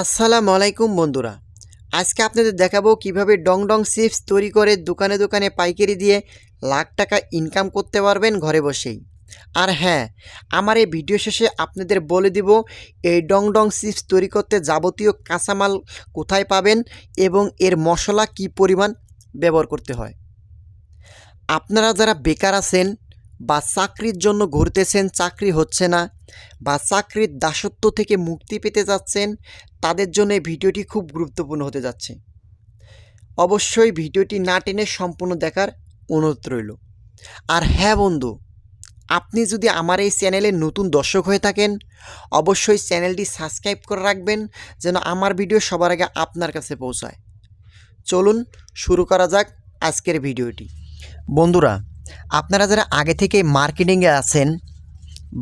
আসসালামু আলাইকুম, বন্ধুরা। আজকে আপনাদের দেখাবো কীভাবে ডং ডং চিপস তৈরি করে দোকানে দোকানে পাইকারি দিয়ে লাখ টাকা ইনকাম করতে পারবেন ঘরে বসেই। আর হ্যাঁ আমার এই ভিডিও শেষে আপনাদের বলে দিব, এই ডং ডং চিপস তৈরি করতে যাবতীয় কাঁচামাল কোথায় পাবেন এবং এর মশলা কি পরিমাণ ব্যবহার করতে হয়। আপনারা যারা বেকার আছেন বা চাকরির জন্য ঘুরতেছেন, চাকরি হচ্ছে না বা চাকরির দাসত্ব থেকে মুক্তি পেতে যাচ্ছেন, তাদের জন্য এই ভিডিওটি খুব গুরুত্বপূর্ণ হতে যাচ্ছে। অবশ্যই ভিডিওটি না টেনে সম্পূর্ণ দেখার অনুরোধ রইল। আর হ্যাঁ বন্ধু, আপনি যদি আমার এই চ্যানেলে নতুন দর্শক হয়ে থাকেন, অবশ্যই চ্যানেলটি সাবস্ক্রাইব করে রাখবেন যেন আমার ভিডিও সবার আগে আপনার কাছে পৌঁছায়। চলুন শুরু করা যাক আজকের ভিডিওটি। বন্ধুরা আপনারা যারা আগে থেকে মার্কেটিংয়ে আছেন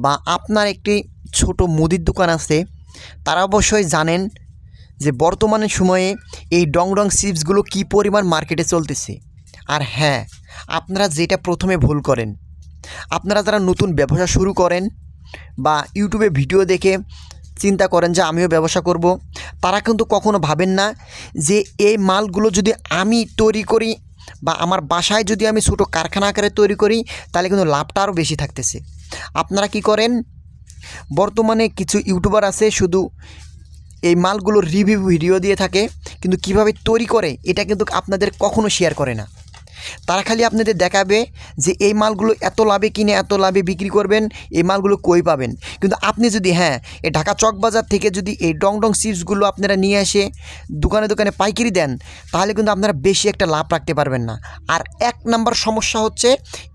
বা আপনার একটি ছোট মুদির দোকান আছে, তারা অবশ্যই জানেন যে বর্তমানে সময়ে এই ডং ডং চিপসগুলো কী পরিমাণ মার্কেটে চলতেছে। আর হ্যাঁ আপনারা যেটা প্রথমে ভুল করেন, আপনারা যারা নতুন ব্যবসা শুরু করেন বা ইউটিউবে ভিডিও দেখে চিন্তা করেন যে আমিও ব্যবসা করব, তারা কিন্তু কখনো ভাবেন না যে এই মালগুলো যদি আমি তৈরি করি বা আমার বাসায় যদি আমি ছোটো কারখানা আকারে তৈরি করি, তাহলে কিন্তু লাভটা আরও বেশি থাকতেছে। আপনারা কি করেন? বর্তমানে কিছু ইউটিউবার আছে, শুধু এই মালগুলোর রিভিউ ভিডিও দিয়ে থাকে, কিন্তু কীভাবে তৈরি করে, এটা কিন্তু আপনাদের কখনো শেয়ার করে না। তারা খালি আপনাদের দেখাবে যে এই মালগুলো এত লাভে কিনে, এত লাভে বিক্রি করবেন, এই মালগুলো কই পাবেন? কিন্তু আপনি যদি হ্যাঁ এই ঢাকা চকবাজার থেকে যদি এই ডং ডং চিপসগুলো আপনারা নিয়ে এসে দোকানে দোকানে পাইকারি দেন, তাহলে কিন্তু আপনারা বেশি একটা লাভ রাখতে পারবেন না। আর এক নাম্বার সমস্যা হচ্ছে,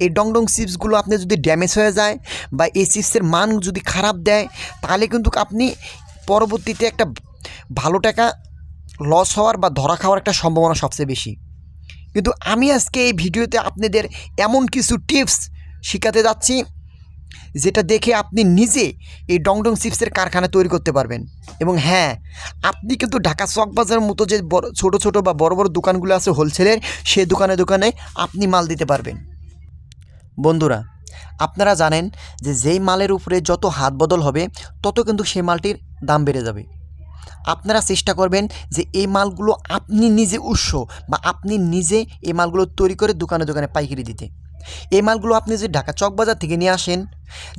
এই ডং ডং চিপসগুলো আপনি যদি ড্যামেজ হয়ে যায় বা এই চিপসের মান যদি খারাপ দেয়, তাহলে কিন্তু আপনি পরবর্তীতে একটা ভালো টাকা লস হওয়ার বা ধরা খাওয়ার একটা সম্ভাবনা সবচেয়ে বেশি। কিন্তু আমি আজকে এই ভিডিওতে আপনাদের এমন কিছু টিপস শেখাতে যাচ্ছি, যেটা দেখে আপনি নিজে এই ডংডং চিপসের কারখানা তৈরি করতে পারবেন। এবং হ্যাঁ আপনি কিন্তু ঢাকা চক বাজারের মতো যে বড়, ছোটো ছোটো বা বড় বড় দোকানগুলো আছে হোলসেলের সেই দোকানে দোকানে আপনি মাল দিতে পারবেন। বন্ধুরা, আপনারা জানেন যে যেই মালের উপরে যত হাত বদল হবে, তত কিন্তু সেই মালটির দাম বেড়ে যাবে। আপনারা চেষ্টা করবেন যে এই মালগুলো আপনি নিজে উৎস বা আপনি নিজে এই মালগুলো তৈরি করে দোকানে দোকানে পাইকারি দিতে। এই মালগুলো আপনি যে ঢাকা চকবাজার থেকে নিয়ে আসেন,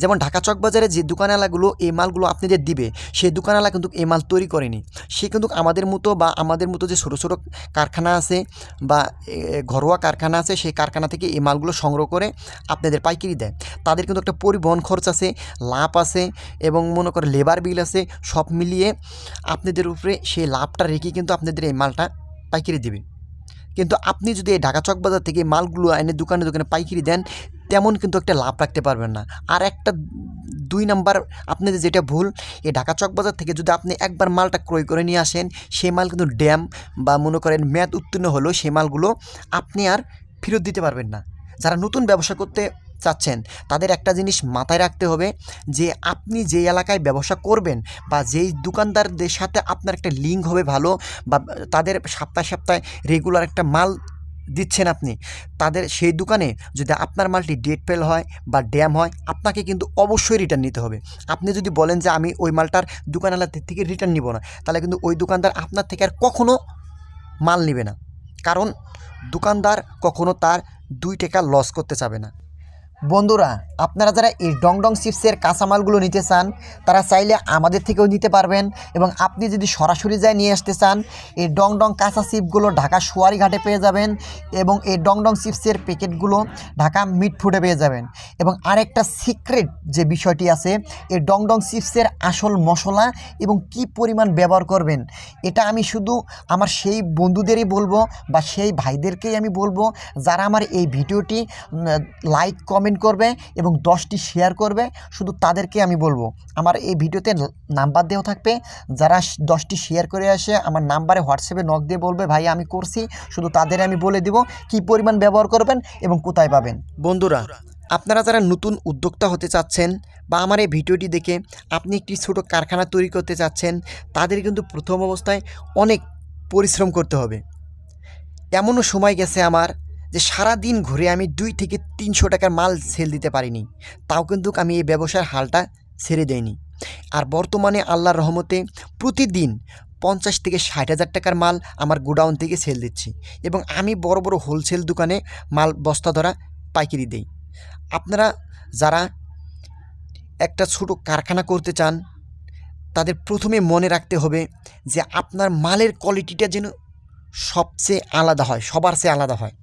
যেমন ঢাকা চকবাজারে যে দোকানওয়ালাগুলো এই মালগুলো আপনাদের দিবে, সেই দোকানওয়ালা কিন্তু এই মাল তৈরি করেনি। সে কিন্তু আমাদের মতো বা আমাদের মতো যে ছোটো ছোটো কারখানা আছে বা ঘরোয়া কারখানা আছে, সেই কারখানা থেকে এই মালগুলো সংগ্রহ করে আপনাদের পাইকারি দেয়। তাদের কিন্তু একটা পরিবহন খরচ আছে, লাভ আছে এবং মনে করে লেবার বিল আছে, সব মিলিয়ে আপনাদের উপরে সেই লাভটা রেখে কিন্তু আপনাদের এই মালটা পাইকারি দেবে। কিন্তু আপনি যদি এই ঢাকা চকবাজার থেকে মালগুলো এনে দোকানে দোকানে পাইকারি দেন, তেমন কিন্তু একটা লাভ রাখতে পারবেন না। আর একটা দুই নাম্বার আপনাদের যেটা ভুল, এই ঢাকা চকবাজার থেকে যদি আপনি একবার মালটা ক্রয় করে নিয়ে আসেন, সেই মাল কিন্তু ড্যাম বা মনে করেন মেয়াদ উত্তীর্ণ হলেও সেই মালগুলো আপনি আর ফেরত দিতে পারবেন না। যারা নতুন ব্যবসা করতে চাচ্ছেন, তাদের একটা জিনিস মাথায় রাখতে হবে যে আপনি যেই এলাকায় ব্যবসা করবেন বা যেই দোকানদারদের সাথে আপনার একটা লিঙ্ক হবে ভালো বা তাদের সপ্তাহে সপ্তাহে রেগুলার একটা মাল দিচ্ছেন আপনি, তাদের সেই দোকানে যদি আপনার মালটি ডেট ফেল হয় বা ড্যাম হয়, আপনাকে কিন্তু অবশ্যই রিটার্ন নিতে হবে। আপনি যদি বলেন যে আমি ওই মালটার দোকানওয়ালাদের থেকে রিটার্ন নিব না, তাহলে কিন্তু ওই দোকানদার আপনার থেকে আর কখনও মাল নেবে না। কারণ দোকানদার কখনো তার দুই টাকা লস করতে চাবে না। বন্ধুরা, আপনারা যারা এই ডং ডং চিপসের কাঁচামালগুলো নিতে চান, তারা চাইলে আমাদের থেকেও নিতে পারবেন এবং আপনি যদি সরাসরি যায় নিয়ে আসতে চান, এই ডং ডং কাঁচা চিপগুলো ঢাকা ঘাটে পেয়ে যাবেন এবং এই ডং ডং চিপসের প্যাকেটগুলো ঢাকা মিট ফুডে পেয়ে যাবেন। এবং আরেকটা সিক্রেট যে বিষয়টি আছে, এই ডং ডং চিপসের আসল মশলা এবং কি পরিমাণ ব্যবহার করবেন, এটা আমি শুধু আমার সেই বন্ধুদেরই বলব বা সেই ভাইদেরকেই আমি বলব, যারা আমার এই ভিডিওটি লাইক কমেন্ট করবে এবং দশটি শেয়ার করবে। শুধু তাদেরকে আমি বলব, আমার এই ভিডিওতে নাম্বার দেওয়া থাকবে। যারা দশটি শেয়ার করে আসে, আমার নাম্বারে হোয়াটসঅ্যাপে নক দিয়ে বলবে, ভাই, আমি করছি। শুধু তাদের আমি বলে দিব কি পরিমাণ ব্যবহার করবেন এবং কোথায় পাবেন। বন্ধুরা, আপনারা যারা নতুন উদ্যোক্তা হতে চাচ্ছেন বা আমার এই ভিডিওটি দেখে আপনি একটি ছোটো কারখানা তৈরি করতে চাচ্ছেন, তাদের কিন্তু প্রথম অবস্থায় অনেক পরিশ্রম করতে হবে। এমনও সময় গেছে আমার যে সারা দিন ঘুরে আমি দুই থেকে তিনশো টাকার মাল সেল দিতে পারিনি, তাও কিন্তু আমি এই ব্যবসার হালটা ছেড়ে দেইনি। আর বর্তমানে আল্লাহর রহমতে প্রতিদিন পঞ্চাশ থেকে ষাট হাজার টাকার মাল আমার গোডাউন থেকে সেল দিচ্ছি এবং আমি বড় বড় হোলসেল দোকানে মাল বস্তা ধরা পাইকারি দেই। আপনারা যারা একটা ছোট কারখানা করতে চান, তাদের প্রথমে মনে রাখতে হবে যে আপনার মালের কোয়ালিটিটা যেন সবচেয়ে আলাদা হয়, সবার চেয়ে আলাদা হয়।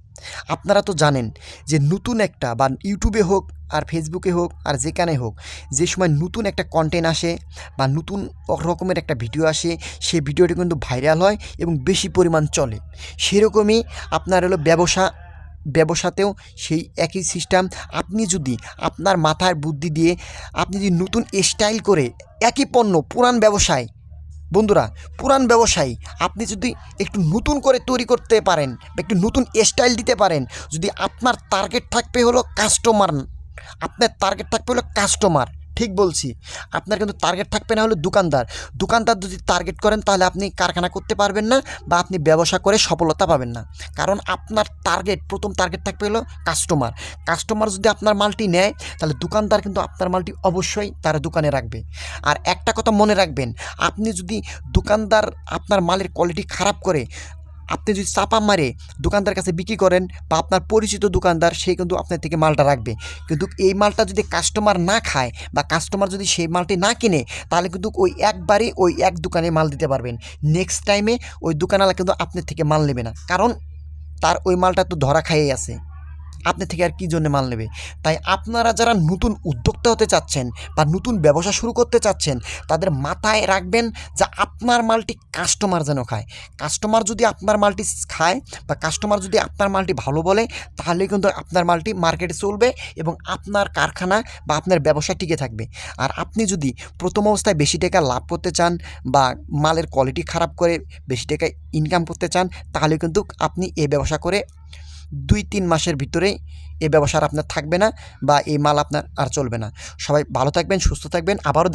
আপনারা তো জানেন যে নতুন একটা বা ইউটিউবে হোক আর ফেসবুকে হোক আর যেখানে হোক, যে সময় নতুন একটা কন্টেন্ট আসে বা নতুন রকমের একটা ভিডিও আসে সেই ভিডিওটি কিন্তু ভাইরাল হয় এবং বেশি পরিমাণ চলে। সেরকমই আপনার হলো ব্যবসা, ব্যবসাতেও সেই একই সিস্টেম আপনি যদি আপনার মাথার বুদ্ধি দিয়ে আপনি যদি নতুন স্টাইল করে একই পণ্য, পুরান ব্যবসায় বন্ধুরা পুরান ব্যবসায়ী, আপনি যদি একটু নতুন করে তৈরি করতে পারেন একটু নতুন স্টাইল দিতে পারেন, যদি আপনার টার্গেট থাকবে হলো কাস্টমার আপনার টার্গেট থাকবে হলো কাস্টমার ঠিক বলছি। আপনার কিন্তু টার্গেট থাকবে না হলো দোকানদার। দোকানদার যদি টার্গেট করেন তাহলে আপনি কারখানা করতে পারবেন না বা আপনি ব্যবসা করে সফলতা পাবেন না। কারণ আপনার টার্গেট প্রথম টার্গেট থাকবে হলো কাস্টমার কাস্টমার যদি আপনার মালটি নেয়, তাহলে দোকানদার কিন্তু আপনার মালটি অবশ্যই তার দোকানে রাখবে। আর একটা কথা মনে রাখবেন, আপনি যদি দোকানদার আপনার মালের কোয়ালিটি খারাপ করে আপনি যদি চাপা মারে দোকানদার কাছে বিক্রি করেন বা আপনার পরিচিত দোকানদার, সে কিন্তু আপনার থেকে মালটা রাখবে। কিন্তু এই মালটা যদি কাস্টমার না খায় বা কাস্টমার যদি সেই মালটি না কিনে, তাহলে কিন্তু ওই একবারে ওই এক দোকানে মাল দিতে পারবেন। নেক্সট টাইমে ওই দোকানওয়ালা কিন্তু আপনার থেকে মাল নেবে না। কারণ তার ওই মালটা তো ধরা খাইয়ে আছে। আপনার থেকে আর কী জন্য মাল নেবে? তাই আপনারা যারা নতুন উদ্যোক্তা হতে চাচ্ছেন বা নতুন ব্যবসা শুরু করতে চাচ্ছেন, তাদের মাথায় রাখবেন যে আপনার মালটি কাস্টমার যেন খায়। কাস্টমার যদি আপনার মালটি খায় বা কাস্টমার যদি আপনার মালটি ভালো বলে, তাহলে কিন্তু আপনার মালটি মার্কেটে চলবে এবং আপনার কারখানা বা আপনার ব্যবসা টিকে থাকবে। আর আপনি যদি প্রথম অবস্থায় বেশি টাকা লাভ করতে চান বা মালের কোয়ালিটি খারাপ করে বেশি টাকা ইনকাম করতে চান, তাহলে কিন্তু আপনি এ ব্যবসা করে দুই তিন মাসের ভিতরেই এই ব্যবসা আপনার থাকবে না বা এই মাল আপনার আর চলবে না। সবাই ভালো থাকবেন, সুস্থ থাকবেন। আবারও